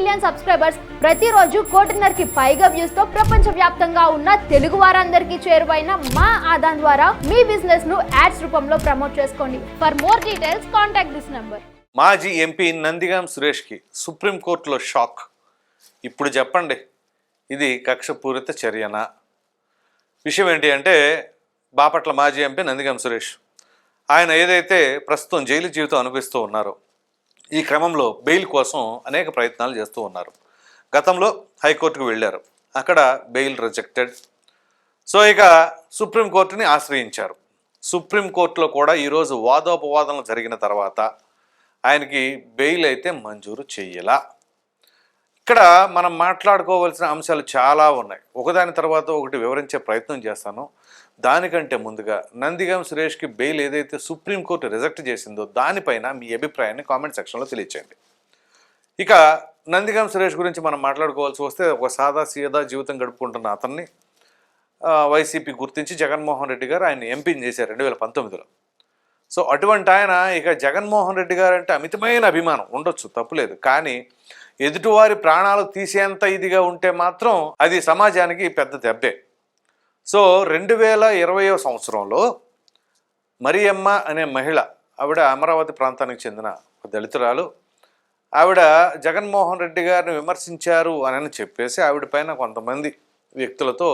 Million subscribers ప్రతిరోజు కోటిన్నరకి పైగా వ్యూస్తో ప్రపంచ వ్యాప్తంగా ఉన్న తెలుగు వారందరికీ చేరువైన మా ఆదాన్ ద్వారా మీ బిజినెస్ను యాడ్స్ రూపంలో ప్రమోట్ చేసుకోండి. For more details contact this number మాజీ ఎంపీ నందిగాం సురేష్కి సుప్రీంకోర్టులో షాక్. ఇప్పుడు చెప్పండి ఇది కక్షపూరిత చర్యనా? విషయం ఏంటి అంటే బాపట్ల మాజీ ఎంపీ నందిగాం సురేష్ ఆయన ఏదైతే ప్రస్తుతం జైలు జీవితం అనుభవిస్తూ ఉన్నారో ఈ క్రమంలో బెయిల్ కోసం అనేక ప్రయత్నాలు చేస్తూ ఉన్నారు. గతంలో హైకోర్టుకు వెళ్ళారు. అక్కడ బెయిల్ రిజెక్టెడ్. సో ఇక సుప్రీంకోర్టుని ఆశ్రయించారు. సుప్రీంకోర్టులో కూడా ఈరోజు వాదోపవాదనలు జరిగిన తర్వాత ఆయనకి బెయిల్ అయితే మంజూరు చెయ్యలా. ఇక్కడ మనం మాట్లాడుకోవాల్సిన అంశాలు చాలా ఉన్నాయి. ఒకదాని తర్వాత ఒకటి వివరించే ప్రయత్నం చేస్తాను. దానికంటే ముందుగా నందిగం సురేష్కి బెయిల్ ఏదైతే సుప్రీంకోర్టు రిజెక్ట్ చేసిందో దానిపైన మీ అభిప్రాయాన్ని కామెంట్ సెక్షన్లో తెలియచేయండి. ఇక నందిగం సురేష్ గురించి మనం మాట్లాడుకోవాల్సి వస్తే ఒక సాదా సీదా జీవితం గడుపుకుంటున్న అతన్ని వైసీపీ గుర్తించి జగన్మోహన్ రెడ్డి గారు ఆయన ఎంపీని చేశారు రెండు వేల పంతొమ్మిదిలో. సో అటువంటి ఆయన ఇక జగన్మోహన్ రెడ్డి గారు అంటే అమితమైన అభిమానం. ఉండొచ్చు తప్పులేదు కానీ ఎదుటివారి ప్రాణాలు తీసేంత ఇదిగా ఉంటే మాత్రం అది సమాజానికి పెద్ద దెబ్బే. సో రెండు వేల ఇరవయో సంవత్సరంలో మరియమ్మ అనే మహిళ ఆవిడ అమరావతి ప్రాంతానికి చెందిన ఒక దళితురాలు ఆవిడ జగన్మోహన్ రెడ్డి గారిని విమర్శించారు అని చెప్పేసి ఆవిడ పైన కొంతమంది వ్యక్తులతో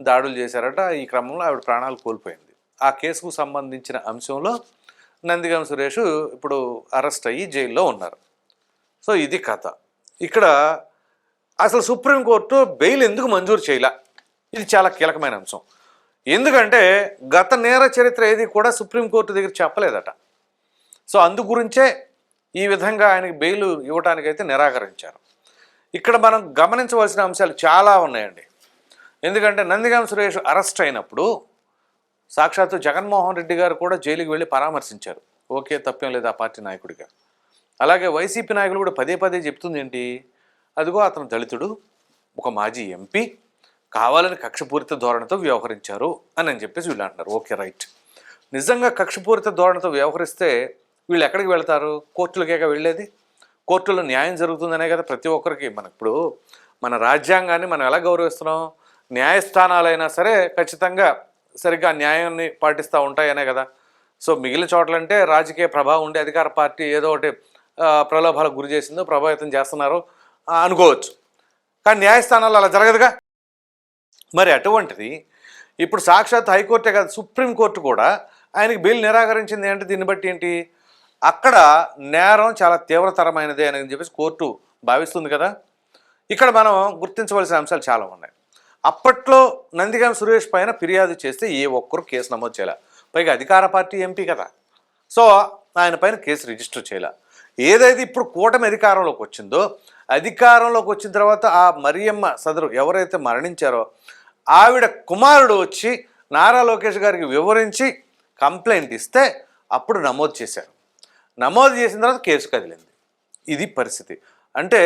దాడులు చేశారట. ఈ క్రమంలో ఆవిడ ప్రాణాలు కోల్పోయింది. ఆ కేసుకు సంబంధించిన అంశంలో నందిగం సురేష్ ఇప్పుడు అరెస్ట్ అయ్యి జైల్లో ఉన్నారు. సో ఇది కథ. ఇక్కడ అసలు సుప్రీంకోర్టు బెయిల్ ఎందుకు మంజూరు చేయలే? ఇది చాలా కీలకమైన అంశం. ఎందుకంటే గత నేర చరిత్ర ఏది కూడా సుప్రీంకోర్టు దగ్గర చెప్పలేదట. సో అందు గురించే ఈ విధంగా ఆయనకి బెయిల్ ఇవ్వటానికైతే నిరాకరించారు. ఇక్కడ మనం గమనించవలసిన అంశాలు చాలా ఉన్నాయండి. ఎందుకంటే నందిగాం సురేష్ అరెస్ట్ అయినప్పుడు సాక్షాత్తు జగన్మోహన్ రెడ్డి గారు కూడా జైలుకి వెళ్ళి పరామర్శించారు. ఓకే తప్పేం లేదు ఆ పార్టీ నాయకుడిగా. అలాగే వైసీపీ నాయకులు కూడా పదే పదే చెప్తుంది ఏంటి? అదిగో అతను దళితుడు ఒక మాజీ ఎంపీ. కావాలని కక్షపూరిత ధోరణితో వ్యవహరించారు అని అని చెప్పేసి వీళ్ళు అంటున్నారు. Okay right. నిజంగా కక్షపూరిత ధోరణితో వ్యవహరిస్తే వీళ్ళు ఎక్కడికి వెళ్తారు? కోర్టులకేగా వెళ్ళేది? కోర్టులో న్యాయం జరుగుతుందనే కదా ప్రతి ఒక్కరికి. మన ఇప్పుడు మన రాజ్యాంగాన్ని మనం ఎలా గౌరవిస్తున్నాం? న్యాయస్థానాలైనా సరే ఖచ్చితంగా సరిగ్గా న్యాయాన్ని పాటిస్తూ ఉంటాయనే కదా. సో మిగిలిన చోట్లంటే రాజకీయ ప్రభావం ఉండే అధికార పార్టీ ఏదో ఒకటి ప్రలోభాలకు గురి చేసిందో ప్రభావితం చేస్తున్నారో అనుకోవచ్చు. కానీ న్యాయస్థానాలు అలా జరగదుగా? మరి అటువంటిది ఇప్పుడు సాక్షాత్ హైకోర్టే కాదు సుప్రీంకోర్టు కూడా ఆయనకి బిల్ నిరాకరించింది ఏంటి దీన్ని బట్టి ఏంటి? అక్కడ నేరం చాలా తీవ్రతరమైనది అని చెప్పేసి కోర్టు భావిస్తుంది కదా. ఇక్కడ మనం గుర్తించవలసిన అంశాలు చాలా ఉన్నాయి. అప్పట్లో నందిగాం సురేష్ పైన ఫిర్యాదు చేస్తే ఏ ఒక్కరు కేసు నమోదు చేయలే. పైగా అధికార పార్టీ ఎంపీ కదా. సో ఆయన పైన కేసు రిజిస్టర్ చేయలే. ఏదైతే ఇప్పుడు కూటమి అధికారంలోకి వచ్చిందో అధికారంలోకి వచ్చిన తర్వాత ఆ మరియమ్మ సదరు ఎవరైతే మరణించారో ఆవిడ కుమారుడు వచ్చి నారా లోకేష్ గారికి వివరించి కంప్లైంట్ ఇస్తే అప్పుడు నమోదు చేశారు. నమోదు చేసిన తర్వాత కేసు కదిలింది. ఇది పరిస్థితి. అంటే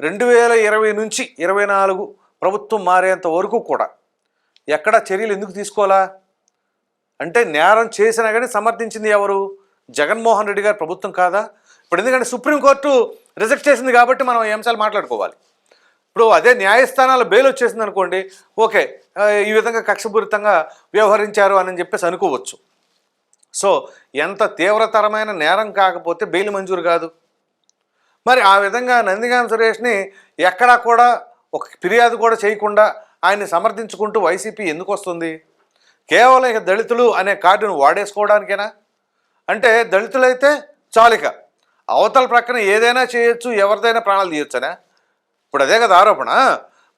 రెండు వేల ఇరవై నుంచి ఇరవై నాలుగు ప్రభుత్వం మారేంత వరకు కూడా ఎక్కడ చర్యలు ఎందుకు తీసుకోవాలా? అంటే నేరం చేసినా కానీ సమర్థించింది ఎవరు? జగన్మోహన్ రెడ్డి గారు ప్రభుత్వం కాదా? ఇప్పుడు ఎందుకంటే సుప్రీంకోర్టు రిజెక్ట్ చేసింది కాబట్టి మనం ఈ అంశాలు మాట్లాడుకోవాలి. ఇప్పుడు అదే న్యాయస్థానాల బెయిల్ వచ్చేసింది అనుకోండి ఓకే ఈ విధంగా కక్షపూరితంగా వ్యవహరించారు అని చెప్పేసి అనుకోవచ్చు. సో ఎంత తీవ్రతరమైన నేరం కాకపోతే బెయిల్ మంజూరు కాదు. మరి ఆ విధంగా నందిగాం సురేష్ని ఎక్కడా కూడా ఒక ఫిర్యాదు కూడా చేయకుండా ఆయన్ని సమర్థించుకుంటూ వైసీపీ ఎందుకు వస్తుంది? కేవలం ఇక దళితులు అనే కార్డును వాడేసుకోవడానికేనా? అంటే దళితులైతే చాలిక. అవతల ప్రక్కన ఏదైనా చేయొచ్చు ఎవరిదైనా ప్రాణాలు తీయొచ్చనా? ఇప్పుడు అదే కదా ఆరోపణ.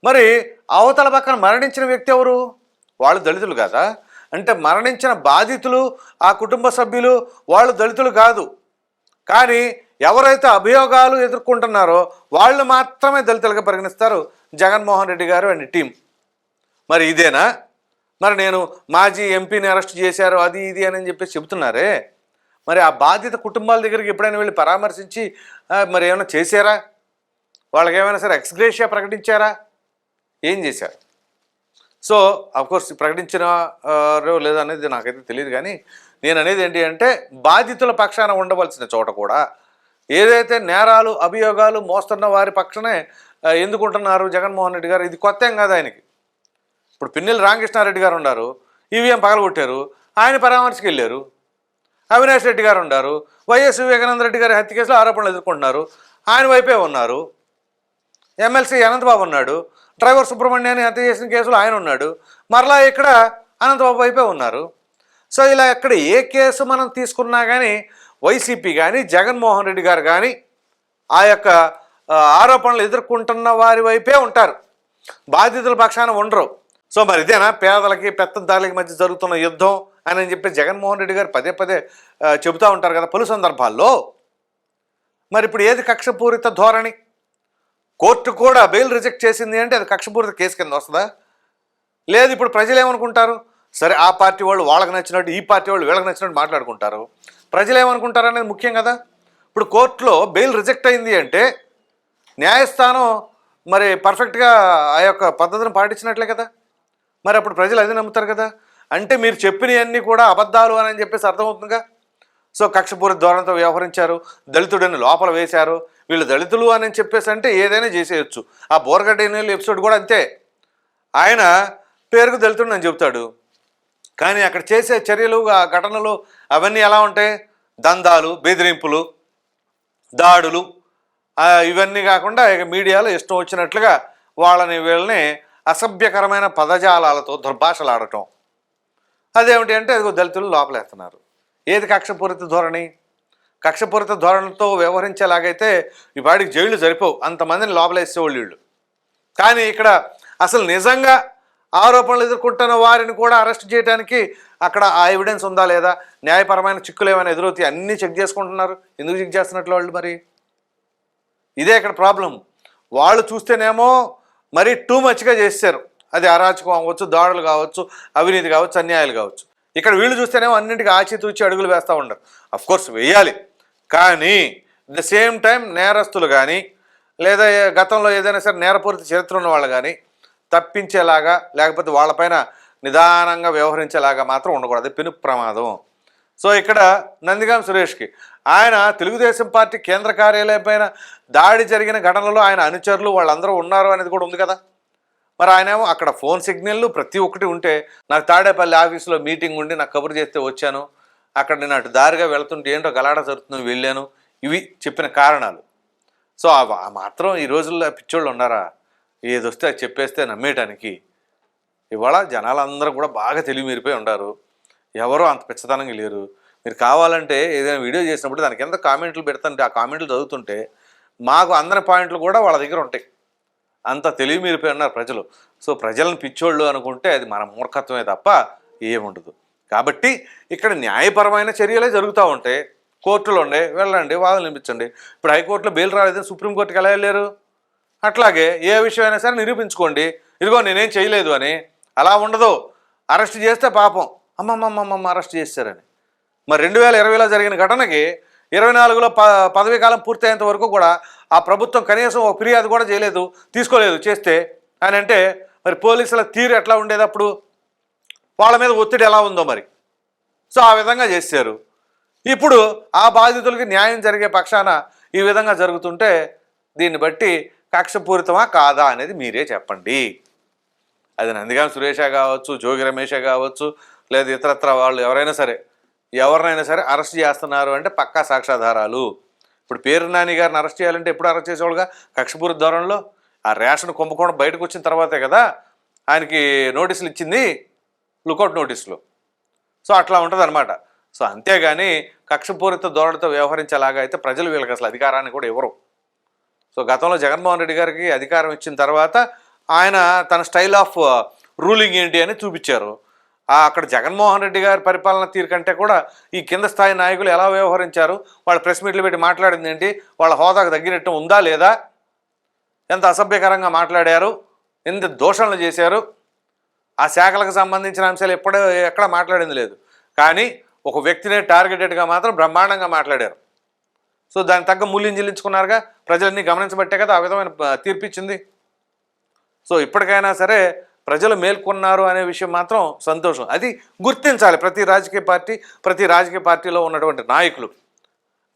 మరి అవతల పక్కన మరణించిన వ్యక్తి ఎవరు? వాళ్ళు దళితులు కాదా? అంటే మరణించిన బాధితులు ఆ కుటుంబ సభ్యులు వాళ్ళు దళితులు కాదు. కానీ ఎవరైతే అభియోగాలు ఎదుర్కొంటున్నారో వాళ్ళు మాత్రమే దళితులుగా పరిగణిస్తారు జగన్మోహన్ రెడ్డి గారు అండ్ టీం. మరి ఇదేనా? మరి నేను మాజీ ఎంపీని అరెస్ట్ చేశారు అది ఇది అని చెప్పేసి చెబుతున్నారే? మరి ఆ బాధిత కుటుంబాల దగ్గరికి ఎప్పుడైనా వెళ్ళి పరామర్శించి మరి ఏమైనా చేశారా? వాళ్ళకి ఏమైనా సరే ఎక్స్గ్రేషియా ప్రకటించారా? ఏం చేశారు? సో కోర్స్ ప్రకటించిన లేదా అనేది నాకైతే తెలియదు కానీ నేను అనేది ఏంటి అంటే బాధితుల పక్షాన ఉండవలసిన చోట కూడా ఏదైతే నేరాలు అభియోగాలు మోస్తున్న వారి పక్షనే ఎందుకుంటున్నారు జగన్మోహన్ రెడ్డి గారు? ఇది కొత్త ఏం కాదు ఆయనకి. ఇప్పుడు పిన్నెల రామకృష్ణారెడ్డి గారు ఉన్నారు ఈవీఎం పగలగొట్టారు ఆయన పరామర్శకు వెళ్ళారు అవినాష్ రెడ్డి గారు ఉన్నారు వైఎస్ వివేకానంద రెడ్డి గారి హత్య కేసులో ఆరోపణలు ఎదుర్కొంటున్నారు. ఆయన వైపే ఉన్నారు. ఎమ్మెల్సీ అనంతబాబు ఉన్నాడు. డ్రైవర్ సుబ్రహ్మణ్యాన్ని హత్య చేసిన కేసులో ఆయన ఉన్నాడు. మరలా ఇక్కడ అనంతబాబు వైపే ఉన్నారు. సో ఇలా ఇక్కడ ఏ కేసు మనం తీసుకున్నా కానీ వైసీపీ కానీ జగన్మోహన్ రెడ్డి గారు కానీ ఆ యొక్క ఆరోపణలు ఎదుర్కొంటున్న వారి వైపే ఉంటారు. బాధితుల పక్షాన ఉండరు. సో మరి ఇదేనా పేదలకి పెత్తందారులకి మధ్య జరుగుతున్న యుద్ధం? అని చెప్పి జగన్మోహన్ రెడ్డి గారు పదే పదే చెబుతూ ఉంటారు కదా పలు సందర్భాల్లో. మరి ఇప్పుడు ఏది కక్షపూరిత ధోరణి? కోర్టు కూడా బెయిల్ రిజెక్ట్ చేసింది అంటే అది కక్షపూరిత కేసు కింద వస్తుందా? లేదు ఇప్పుడు ప్రజలు ఏమనుకుంటారు సరే ఆ పార్టీ వాళ్ళు వాళ్ళకి నచ్చినట్టు ఈ పార్టీ వాళ్ళు వీళ్ళకి నచ్చినట్టు మాట్లాడుకుంటారు. ప్రజలు ఏమనుకుంటారు అనేది ముఖ్యం కదా? ఇప్పుడు కోర్టులో బెయిల్ రిజెక్ట్ అయింది అంటే న్యాయస్థానం మరి పర్ఫెక్ట్గా ఆ యొక్క పద్ధతిని పాటించినట్లే కదా? మరి అప్పుడు ప్రజలు అది నమ్ముతారు కదా? అంటే మీరు చెప్పినవన్నీ కూడా అబద్ధాలు అని చెప్పేసి అర్థమవుతుందిగా? సో కక్షపూరి ధోరణితో వ్యవహరించారు దళితుడిని లోపల వేశారు వీళ్ళు దళితులు అని చెప్పేసి అంటే ఏదైనా చేసేయచ్చు. ఆ బోరగడ్డ ఎపిసోడ్ కూడా అంతే. ఆయన పేరుకు దళితుడు అని చెబుతాడు. కానీ అక్కడ చేసే చర్యలు ఆ ఘటనలు అవన్నీ ఎలా ఉంటాయి? దందాలు బెదిరింపులు దాడులు ఇవన్నీ కాకుండా ఇక మీడియాలో ఇష్టం వచ్చినట్లుగా వాళ్ళని వీళ్ళని అసభ్యకరమైన పదజాలాలతో దుర్భాషలాడటం. అదేమిటి అంటే అదిగో దళితులు లోపలేస్తున్నారు. ఏది కక్షపూరిత ధోరణి? కక్షపూరిత ధోరణితో వ్యవహరించేలాగైతే ఈ వాడికి జైళ్ళు సరిపోవు. అంతమందిని లోపలేసేవాళ్ళు వీళ్ళు. కానీ ఇక్కడ అసలు నిజంగా ఆరోపణలు ఎదుర్కొంటున్న వారిని కూడా అరెస్ట్ చేయడానికి అక్కడ ఆ ఎవిడెన్స్ ఉందా లేదా? న్యాయపరమైన చిక్కులు ఏమైనా ఎదురవుతాయి? అన్నీ చెక్ చేసుకుంటున్నారు. ఎందుకు చెక్ చేస్తున్నట్లు వాళ్ళు మరి? ఇదే ఇక్కడ ప్రాబ్లం వాళ్ళు చూస్తేనేమో మరీ టూ మచ్గా చేశారు అది అరాచకం అవ్వచ్చు దాడులు కావచ్చు అవినీతి కావచ్చు అన్యాయాలు కావచ్చు. ఇక్కడ వీళ్ళు చూస్తేనేమో అన్నింటికి ఆచితూచి అడుగులు వేస్తూ ఉండరు. అఫ్ కోర్స్ వేయాలి. కానీ ద సేమ్ టైం నేరస్తులు కానీ లేదా గతంలో ఏదైనా సరే నేరపూరిత చరిత్ర ఉన్న వాళ్ళు కానీ తప్పించేలాగా లేకపోతే వాళ్ళపైన నిదానంగా వ్యవహరించేలాగా మాత్రం ఉండకూడదు. అది పెను ప్రమాదం. సో ఇక్కడ నందిగాం సురేష్కి ఆయన తెలుగుదేశం పార్టీ కేంద్ర కార్యాలయం పైన దాడి జరిగిన ఘటనలో ఆయన అనుచరులు వాళ్ళందరూ ఉన్నారు అనేది కూడా ఉంది కదా? మరి ఆయన అక్కడ ఫోన్ సిగ్నల్లు ప్రతి ఒక్కటి ఉంటే నాకు తాడేపల్లి ఆఫీస్లో మీటింగ్ ఉండి నాకు కబురు చేస్తే వచ్చాను. అక్కడ నేను అటు దారిగా వెళ్తుంటే ఏంటో గలాట జరుగుతుంది వెళ్ళాను. ఇవి చెప్పిన కారణాలు. సో ఆ మాత్రం ఈ రోజుల్లో పిచ్చోళ్ళు ఉన్నారా? ఏది వస్తే అది చెప్పేస్తే నమ్మేయటానికి. ఇవాళ జనాలందరూ కూడా బాగా తెలివి మీరిపోయి ఉండారు ఎవరో అంత పిచ్చతనంగా లేరు. మీరు కావాలంటే ఏదైనా వీడియో చేసినప్పుడు దానికి ఎంత కామెంట్లు పెడతాంటే ఆ కామెంట్లు చదువుతుంటే మాకు అందరి పాయింట్లు కూడా వాళ్ళ దగ్గర ఉంటాయి. అంత తెలివి మీరిపోయి ఉన్నారు ప్రజలు. సో ప్రజలను పిచ్చోళ్ళు అనుకుంటే అది మన మూర్ఖత్వమే తప్ప ఏముండదు. కాబట్టి ఇక్కడ న్యాయపరమైన చర్యలే జరుగుతూ ఉంటాయి కోర్టులు ఉండే వెళ్ళండి వాదనలు వినిపించండి. ఇప్పుడు హైకోర్టులో బెయిల్ రాలేదని సుప్రీంకోర్టుకి ఎలా వెళ్ళారు? అట్లాగే ఏ విషయమైనా సరే నిరూపించుకోండి. ఇదిగో నేనేం చేయలేదు అని. అలా ఉండదు. అరెస్ట్ చేస్తే పాపం. అమ్మమ్మమ్మమ్మ అరెస్ట్ చేశారని. మరి రెండు వేల ఇరవైలో జరిగిన ఘటనకి ఇరవై నాలుగులో ప పదవీ కాలం పూర్తయ్యేంత వరకు కూడా ఆ ప్రభుత్వం కనీసం ఒక ఫిర్యాదు కూడా చేయలేదు తీసుకోలేదు చేస్తే అని అంటే మరి పోలీసుల తీరు ఎట్లా ఉండేది అప్పుడు వాళ్ళ మీద ఒత్తిడి ఎలా ఉందో మరి. సో ఆ విధంగా చేశారు. ఇప్పుడు ఆ బాధితులకి న్యాయం జరిగే పక్షాన ఈ విధంగా జరుగుతుంటే దీన్ని బట్టి కక్షపూరితమా కాదా అనేది మీరే చెప్పండి. అది నందిగాం సురేషే కావచ్చు జోగి రమేషే కావచ్చు లేదా ఇతరత్ర వాళ్ళు ఎవరైనా సరే ఎవరినైనా సరే అరెస్ట్ చేస్తున్నారు అంటే పక్కా సాక్ష్యాధారాలు. ఇప్పుడు పేరు నాని గారిని అరెస్ట్ చేయాలంటే ఎప్పుడు అరెస్ట్ చేసేవాళ్ళుగా? కక్షపూర్ ధోరణిలో ఆ రేషన్ కుంభకోణం బయటకు వచ్చిన తర్వాతే కదా? ఆయనకి నోటీసులు ఇచ్చింది లుకౌట్ నోటీసులు. సో అట్లా ఉంటుంది అనమాట సో అంతేగాని కక్షపూరిత ధోరణితో వ్యవహరించేలాగా అయితే ప్రజలు వీళ్ళకి అసలు అధికారాన్ని కూడా ఇవ్వరు. సో గతంలో జగన్మోహన్ రెడ్డి గారికి అధికారం ఇచ్చిన తర్వాత ఆయన తన స్టైల్ ఆఫ్ రూలింగ్ ఏంటి అని చూపించారు. అక్కడ జగన్మోహన్ రెడ్డి గారి పరిపాలన తీరు కంటే కూడా ఈ కింద స్థాయి నాయకులు ఎలా వ్యవహరించారు? వాళ్ళ ప్రెస్ మీట్లు పెట్టి మాట్లాడింది ఏంటి? వాళ్ళ హోదాకు తగ్గినట్టు ఉందా లేదా? ఎంత అసభ్యకరంగా మాట్లాడారు? ఎంత దోషణలు చేశారు? ఆ శాఖలకు సంబంధించిన అంశాలు ఎప్పుడూ ఎక్కడ మాట్లాడింది లేదు. కానీ ఒక వ్యక్తినే టార్గెటెడ్గా మాత్రం బ్రహ్మాండంగా మాట్లాడారు. సో దాని తగ్గ మూల్యం చెల్లించుకున్నారుగా? ప్రజలన్నీ గమనించబట్టే కదా ఆ విధమైన తీర్పిచ్చింది. తీర్పు ఇచ్చింది సో ఇప్పటికైనా సరే ప్రజలు మేల్కొన్నారు అనే విషయం మాత్రం సంతోషం. అది గుర్తించాలి. ప్రతి రాజకీయ పార్టీ ప్రతి రాజకీయ పార్టీలో ఉన్నటువంటి నాయకులు.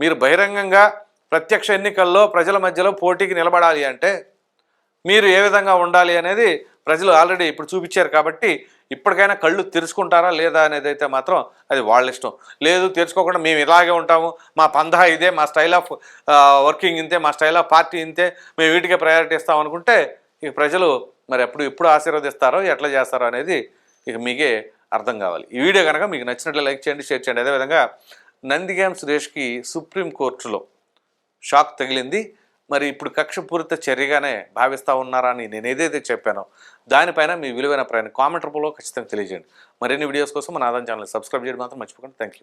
మీరు బహిరంగంగా ప్రత్యక్ష ఎన్నికల్లో ప్రజల మధ్యలో పోటీకి నిలబడాలి అంటే మీరు ఏ విధంగా ఉండాలి అనేది ప్రజలు ఆల్రెడీ ఇప్పుడు చూపించారు కాబట్టి ఇప్పటికైనా కళ్ళు తెరుచుకుంటారా లేదా అనేది అయితే మాత్రం అది వాళ్ళ ఇష్టం. లేదు తెరుచుకోకుండా మేము ఇలాగే ఉంటాము మా పందా ఇదే మా స్టైల్ ఆఫ్ వర్కింగ్ ఇంతే మా స్టైల్ ఆఫ్ పార్టీ ఇంతే మేము వీటికే ప్రయారిటీ ఇస్తాం అనుకుంటే ఇక ప్రజలు మరి ఎప్పుడు ఎప్పుడు ఆశీర్వదిస్తారో ఎట్లా చేస్తారో అనేది ఇక మీకే అర్థం కావాలి. ఈ వీడియో కనుక మీకు నచ్చినట్లు లైక్ చేయండి షేర్ చేయండి. అదేవిధంగా నందిగాం సురేష్కి సుప్రీంకోర్టులో షాక్ తగిలింది. మరి ఇప్పుడు కక్షపూరిత చర్యగానే భావిస్తూ ఉన్నారా అని నేను ఏదైతే చెప్పానో దానిపైన మీ విలువైన ప్రయాణం కామెంట్ రూపంలో ఖచ్చితంగా తెలియజేయండి. మరిన్ని వీడియోస్ కోసం మన ఆదాయం ఛానల్ సబ్స్క్రైబ్ చేయడం మాత్రం మర్చిపోకండి. Thank you